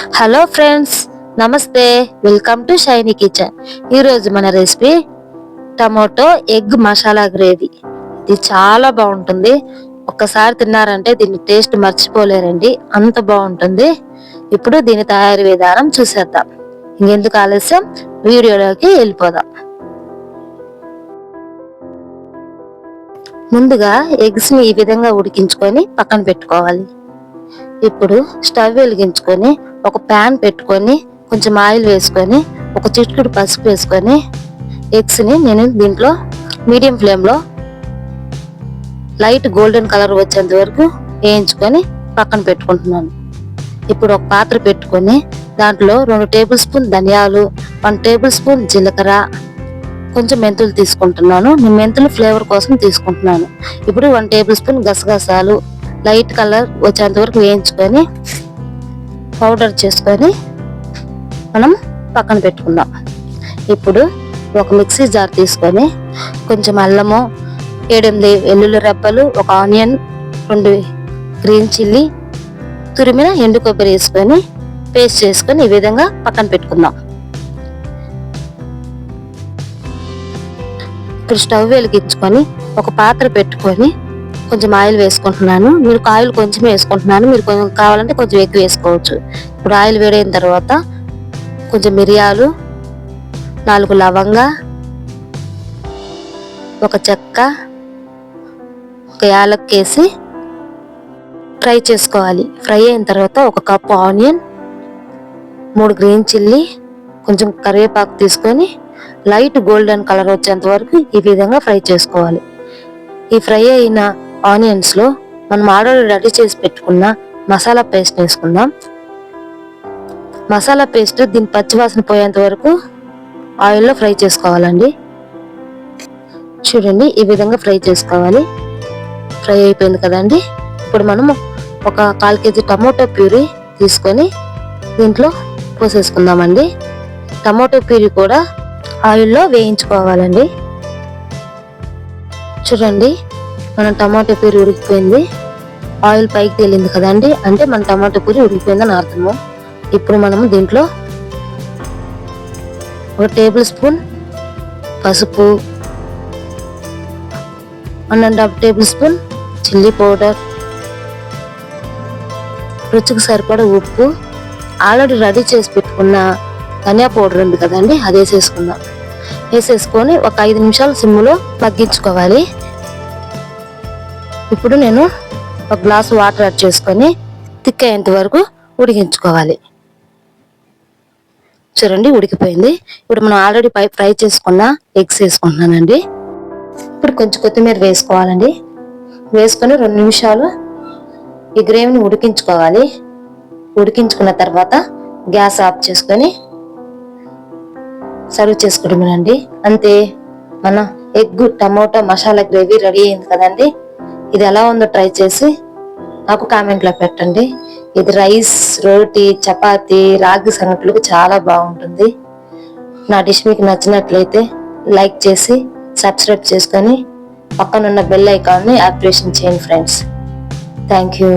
Hello friends నమస్తే. Welcome to Shiny kitchen ఈరోజు మన recipe tomato egg masala gravy. ఇది చాలా బాగుంటుంది. ఒక్కసారి తిన్నారంటే దీని టేస్ట్ మర్చిపోలేరండి. అంత బాగుంటుంది. ఇప్పుడు దీని తయారీ విధానం చూసేద్దాం. ఇంకెందుకు ఆలస్యం? వీడియోలోకి వెళ్ళిపోదాం. ముందుగా ఎగ్స్ని ఈ విధంగా ఉడికించుకొని పక్కన పెట్టుకోవాలి. ఇప్పుడు స్టవ్ వెలిగించుకొని ఒక ప్యాన్ పెట్టుకొని కొంచెం ఆయిల్ వేసుకొని ఒక చిటికెడు పసుపు వేసుకొని ఎగ్స్ని నేను దీంట్లో మీడియం ఫ్లేమ్లో లైట్ గోల్డెన్ కలర్ వచ్చేంత వరకు వేయించుకొని పక్కన పెట్టుకుంటున్నాను. ఇప్పుడు ఒక పాత్ర పెట్టుకొని దాంట్లో రెండు టేబుల్ స్పూన్ ధనియాలు వన్ టేబుల్ స్పూన్ జీలకర్ర కొంచెం మెంతులు తీసుకుంటున్నాను. నేను మెంతులు ఫ్లేవర్ కోసం తీసుకుంటున్నాను. ఇప్పుడు వన్ టేబుల్ స్పూన్ గసగసాలు లైట్ కలర్ వచ్చేంత వరకు వేయించుకొని పౌడర్ చేసుకొని మనం పక్కన పెట్టుకుందాం. ఇప్పుడు ఒక మిక్సీ జార్ తీసుకొని కొంచెం అల్లము ఏడెనిమిది వెల్లుల్లి రెబ్బలు ఒక ఆనియన్ రెండు గ్రీన్ చిల్లీ తురిమిన ఎండు కొబ్బరి వేసుకొని పేస్ట్ చేసుకొని ఈ విధంగా పక్కన పెట్టుకుందాం. ఇప్పుడు స్టవ్ వెలిగించుకొని ఒక పాత్ర పెట్టుకొని కొంచెం ఆయిల్ వేసుకుంటున్నాను. మీరు ఆయిల్ కొంచెం వేసుకుంటున్నాను. మీరు కొంచెం కావాలంటే కొంచెం ఎక్కువ వేసుకోవచ్చు. ఇప్పుడు ఆయిల్ వేడైన తర్వాత కొంచెం మిరియాలు నాలుగు లవంగా ఒక చెక్క ఒక యాలక్కేసి ఫ్రై చేసుకోవాలి. ఫ్రై అయిన తర్వాత ఒక కప్పు ఆనియన్ మూడు గ్రీన్ చిల్లీ కొంచెం కరివేపాకు తీసుకొని లైట్ గోల్డెన్ కలర్ వచ్చేంత వరకు ఈ విధంగా ఫ్రై చేసుకోవాలి. ఈ ఫ్రై అయిన ఆనియన్స్లో మనం ఆల్రెడీ రెడీ చేసి పెట్టుకున్న మసాలా పేస్ట్ వేసుకుందాం. మసాలా పేస్ట్ దీని పచ్చివాసన పోయేంత వరకు ఆయిల్లో ఫ్రై చేసుకోవాలండి. చూడండి ఈ విధంగా ఫ్రై చేసుకోవాలి. ఫ్రై అయిపోయింది కదండి. ఇప్పుడు మనము ఒక కాల్ కేజీ టమోటో ప్యూరీ తీసుకొని దీంట్లో పోసేసుకుందామండి. టమోటో ప్యూరీ కూడా ఆయిల్లో వేయించుకోవాలండి. చూడండి మన టమాటో పూరి ఉడికిపోయింది. ఆయిల్ పైకి తేలింది కదండి. అంటే మన టమాటో పూరి ఉడికిపోయిందని అర్థము. ఇప్పుడు మనము దీంట్లో ఒక టేబుల్ స్పూన్ పసుపు one and half table spoon chilli powder రుచికి సరిపడా ఉప్పు ఆల్రెడీ రెడీ చేసి పెట్టుకున్న ధనియా పౌడర్ ఉంది కదండి అది వేసేసుకుందాం. వేసేసుకొని ఒక ఐదు నిమిషాలు సిమ్లో మగ్గించుకోవాలి. ఇప్పుడు నేను ఒక గ్లాస్ వాటర్ యాడ్ చేసుకొని థిక్ అయ్యేంత వరకు ఉడికించుకోవాలి. చూడండి ఉడికిపోయింది. ఇప్పుడు మనం ఆల్రెడీ పై ఫ్రై చేసుకున్న ఎగ్స్ వేసుకుంటున్నానండి. ఇప్పుడు కొంచెం కొత్తిమీర వేసుకోవాలండి. వేసుకొని రెండు నిమిషాలు ఈ గ్రేవీని ఉడికించుకోవాలి. ఉడికించుకున్న తర్వాత గ్యాస్ ఆఫ్ చేసుకొని సర్వ్ చేసుకోవడమేనండి అంతే మన egg tomato masala gravy ready అయింది కదండి. ఇది ఎలా ఉందో ట్రై చేసి నాకు కామెంట్లో పెట్టండి. ఇది రైస్ రోటీ చపాతి రాగి సంగట్లకు చాలా బాగుంటుంది. నా డిష్ మీకు నచ్చినట్లయితే లైక్ చేసి సబ్స్క్రైబ్ చేసుకొని పక్కనున్న బెల్ ఐకాన్ని యాక్టివేషన్ చేయండి ఫ్రెండ్స్ థ్యాంక్ యూ